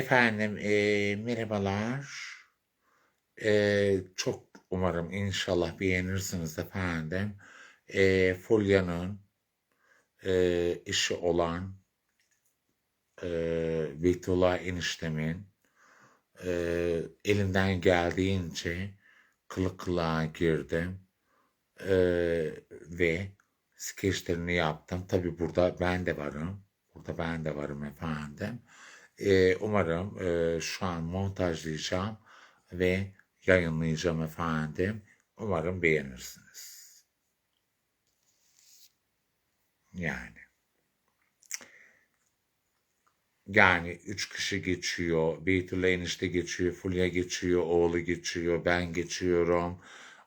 Efendim, eee, merhabalar. Eee, çok umarım inşallah beğenirsiniz efendim. Eee, Fulya'nın eee, işi olan eee Beytullah eniştemin eee, elimden geldiğince kılık kılığa girdim eee, ve skeçlerini yaptım. Tabii burada ben de varım. Burada ben de varım efendim. Eee, umarım eee, şu an montajlayacağım ve yayınlayacağım efendim. Umarım beğenirsiniz. Yani. Yani üç kişi geçiyor. Beytullah enişte geçiyor. Fulya geçiyor. Oğlu geçiyor. Ben geçiyorum.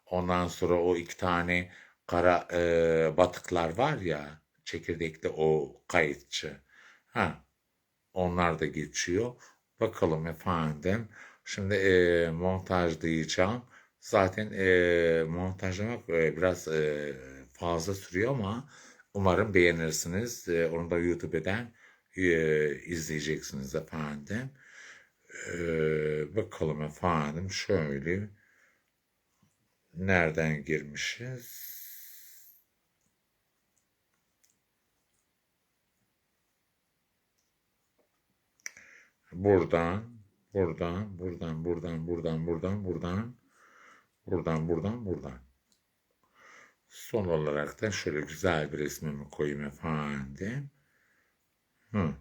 Ondan sonra o iki tane kara e, batıklar var ya. Çekirdekli o kayıtçı. Ha, onlar da geçiyor. Bakalım efendim. Şimdi e, montajlayacağım. Zaten e, montajlamak e, biraz e, fazla sürüyor ama umarım beğenirsiniz. E, onu da YouTube'den e, izleyeceksiniz efendim. E, bakalım efendim şöyle nereden girmişiz? Buradan, buradan, buradan, buradan, buradan, buradan, buradan, buradan, buradan, buradan. Son olarak da şöyle güzel bir resmimi koyayım efendim. Hı.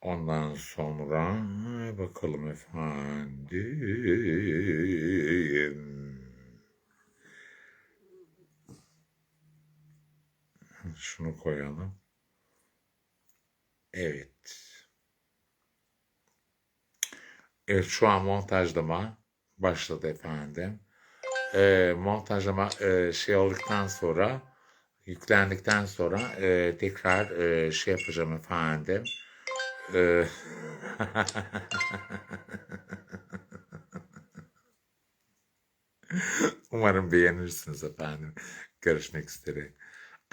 Ondan sonra bakalım efendim. Şunu koyalım. Evet. Evet şu an montajlama başladı efendim. Ee, montajlama e, şey olduktan sonra yüklendikten sonra e, tekrar e, şey yapacağım efendim. E, Umarım beğenirsiniz efendim. Görüşmek üzere.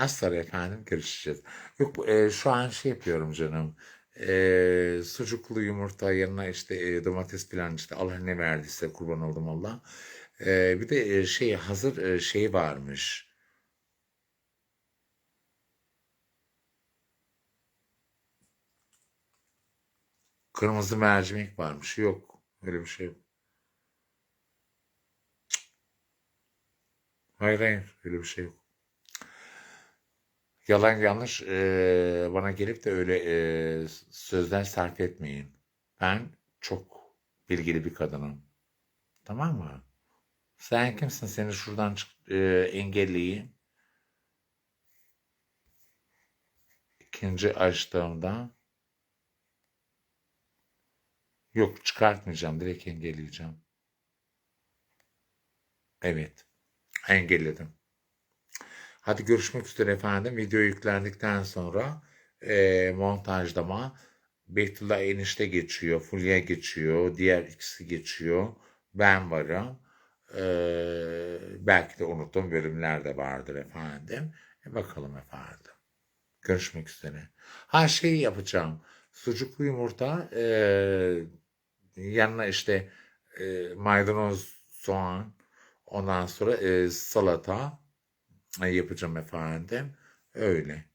Sonra efendim görüşeceğiz. Yok e, şu an şey yapıyorum canım. E, sucuklu yumurta yanına işte e, domates falan işte Allah ne verdiyse kurban oldum Allah. E, bir de e, şey hazır e, şey varmış. Kırmızı mercimek varmış. Yok. Öyle bir şey yok. Hayır hayır. Öyle bir şey yok. Yalan yanlış e, bana gelip de öyle e, sözler sarf etmeyin. Ben çok bilgili bir kadınım. Tamam mı? Sen kimsin? Seni şuradan çık, e, engelleyeyim. İkinci açtığımda yok çıkartmayacağım. Direkt engelleyeceğim. Evet. Engelledim. Hadi görüşmek üzere efendim. Video yüklendikten sonra e, montajlama Beytullah enişte geçiyor, Fulya geçiyor, diğer ikisi geçiyor. Ben varım. E, belki de unuttuğum bölümler de vardır efendim. E, bakalım efendim. Görüşmek üzere. Ha şey yapacağım. Sucuklu yumurta e, yanına işte e, maydanoz, soğan, ondan sonra e, salata yapacağım efendim. Öyle.